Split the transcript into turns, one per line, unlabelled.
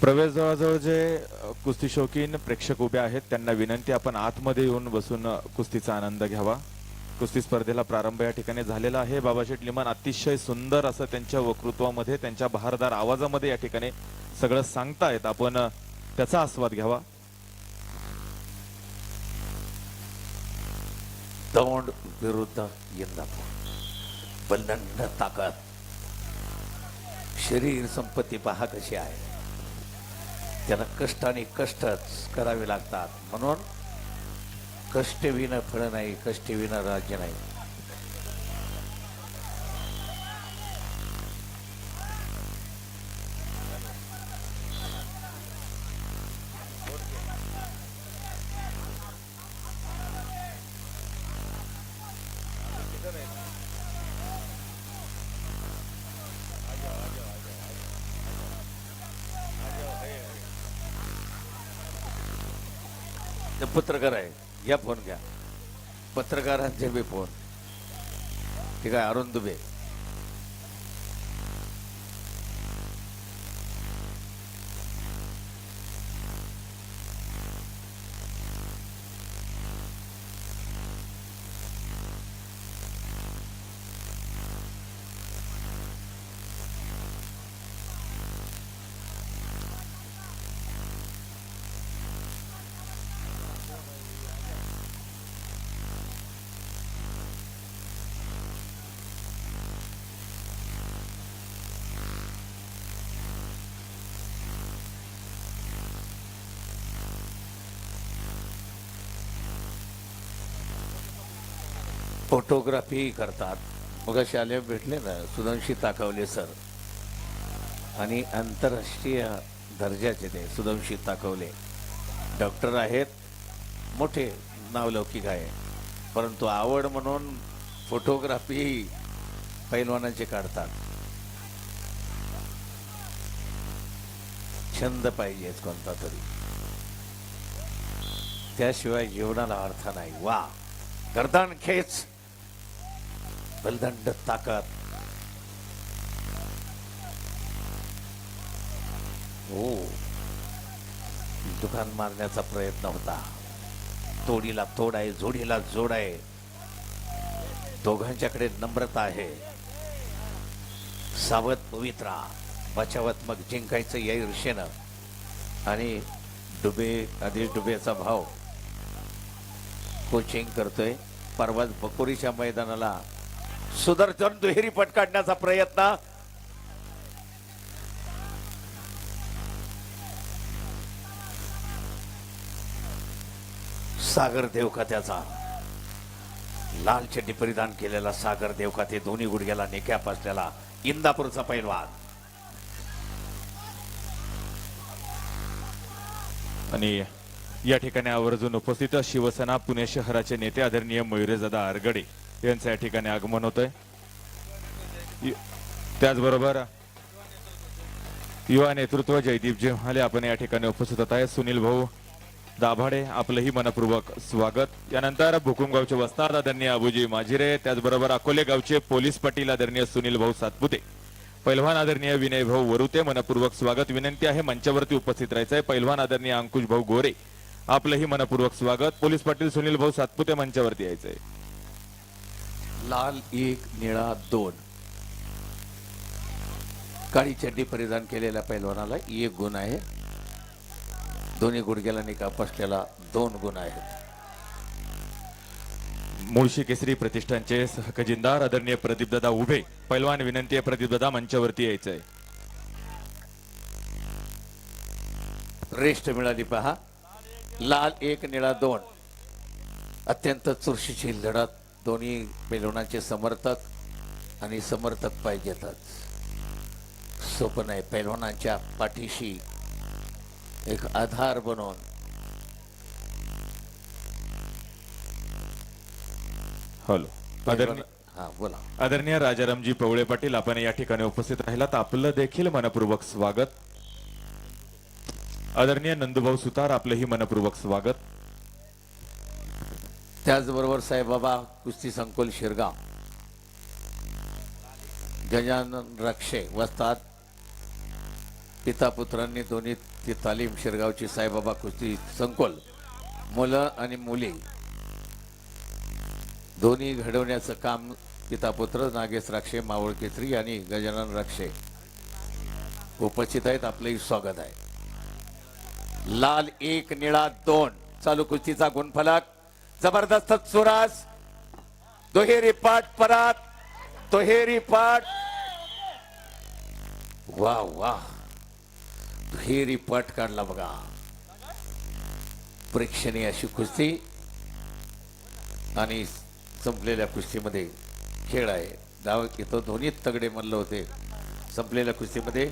प्रवेशजवळजवळ जे कुस्ती शौकीन प्रेक्षक उभे आहेत त्यांना विनंती आपण आतमध्ये येऊन बसून कुस्तीचा आनंद घ्यावा. कुस्ती स्पर्धेला प्रारंभ या ठिकाणी झालेला आहे. बाबा लिमन अतिशय सुंदर असं त्यांच्या वक्तृत्वामध्ये त्यांच्या बहारदार आवाजामध्ये या ठिकाणी सगळं सांगतायत. आपण त्याचा आस्वाद घ्यावा.
दौंड विरुद्ध इंदापूर बलंड ताकद शरीर संपत्ती पहा कशी आहे. त्याला कष्ट आणि कष्टच करावे लागतात. म्हणून कष्टविना फळ नाही कष्टविना राज्य नाही. ते पत्रकार आहे. घ्या फोन घ्या. पत्रकारांचे बी फोन. ठीक आहे अरुण दुबे. फोटोग्राफी करतात. मग शालेय भेटले ना सुधांशी ताकवले सर. आणि आंतरराष्ट्रीय दर्जाचे ते सुधांशी ताकवले. डॉक्टर आहेत मोठे नावलौकिक आहे. परंतु आवड म्हणून फोटोग्राफी पैलवानांचे काढतात. छंद पाहिजेच कोणता तरी. त्याशिवाय जीवनाला अर्थ नाही. वा! गर्दान खेच! बलदंड ताकद. हो. दुकान मारण्याचा प्रयत्न होता. तोडीला तोड आहे जोडीला जोड आहे. दोघांच्याकडे नम्रता आहे. सावध पवित्रा बचावात्मक जिंकायचं या ईर्षेनं आणि डुबे आदेश डुबेचा भाव. कोचिंग करतोय. परवाच बकोरीच्या मैदानाला सुदर्शन दुहेरी पट काढण्याचा प्रयत्न. सागर देवखात्याचा लाल चड्डी परिधान केलेला सागर देवखाते दोन्ही गुडघ्याला नेक्याप असलेला इंदापूरचा पैलवान.
आणि या ठिकाणी आवर्जून उपस्थित शिवसेना पुणे शहराचे नेते आदरणीय मयुरेजदा आरगडे. यांचं या ठिकाणी आगमन होत आहे त्याचबरोबर युवा नेतृत्व जयदीप जेव्हाले आपण या ठिकाणी उपस्थित होत आहे सुनील भाऊ दाभाडे आपलंही मनपूर्वक स्वागत. यानंतर भुकुमगावचे वस्ताद आदरणीय अबुजी माजिरे त्याचबरोबर अकोले गावचे पोलीस पाटील आदरणीय सुनील भाऊ सातपुते. पैलवान आदरणीय विनय भाऊ वरुते मनपूर्वक स्वागत. विनंती आहे मंचावरती उपस्थित राहायचं आहे पैलवान आदरणीय अंकुश भाऊ गोरे आपलंही मनपूर्वक स्वागत. पोलीस पाटील सुनील भाऊ सातपुते मंचावरती यायचंय.
लाल एक निळा दोन. काळी चड्डी परिधान केलेल्या पैलवानाला एक गुण आहे. दोन्ही गुडघ्याला निकाप असलेला दोन गुण आहेत.
मुळशी केसरी प्रतिष्ठानचे सहखजिनदार आदरणीय प्रदीपदादा उभे. पैलवान विनंती आहे प्रदीपदादा मंचावरती यायचंय.
रेस्ट मिळाली पहा. लाल एक निळा दोन. अत्यंत चुरशीची लढत दोन्ही पैलवानाचे समर्थक आणि समर्थक पाहिजेतच सोपं नाही पैलवानांच्या पाठीशी एक आधार बनवून
हॅलो. आदरणीय
हा बोला.
आदरणीय राजारामजी पवळे पाटील आपण या ठिकाणी उपस्थित राहिलात. आपलं देखील मनपूर्वक स्वागत. आदरणीय नंदुभाऊ सुतार आपलंही मनपूर्वक स्वागत.
त्याचबरोबर साईबाबा कुस्ती संकुल शिरगाव. गजानन रक्षे वस्तात. पिता पुत्रांनी दोन्ही ती तालीम शिरगावची साईबाबा कुस्ती संकुल. मुलं आणि मुली. दोन्ही घडवण्याचं काम पिता पुत्र नागेश राक्षे मावळ केत्री आणि गजानन राक्षे. उपस्थित आहेत आपलंही स्वागत आहे. लाल एक निळा दोन. चालू कुस्तीचा गुणफलक. जबरदस्त सुरास दुहेरी पाठ परात दुहेरी पाठ. वा वा दुहेरी पाठ काढला बघा. प्रेक्षणीय अशी कुस्ती आणि संपलेल्या कुस्तीमध्ये खेळ आहे. डाव येतो दोन्ही तगडे म्हणलं होते. संपलेल्या कुस्तीमध्ये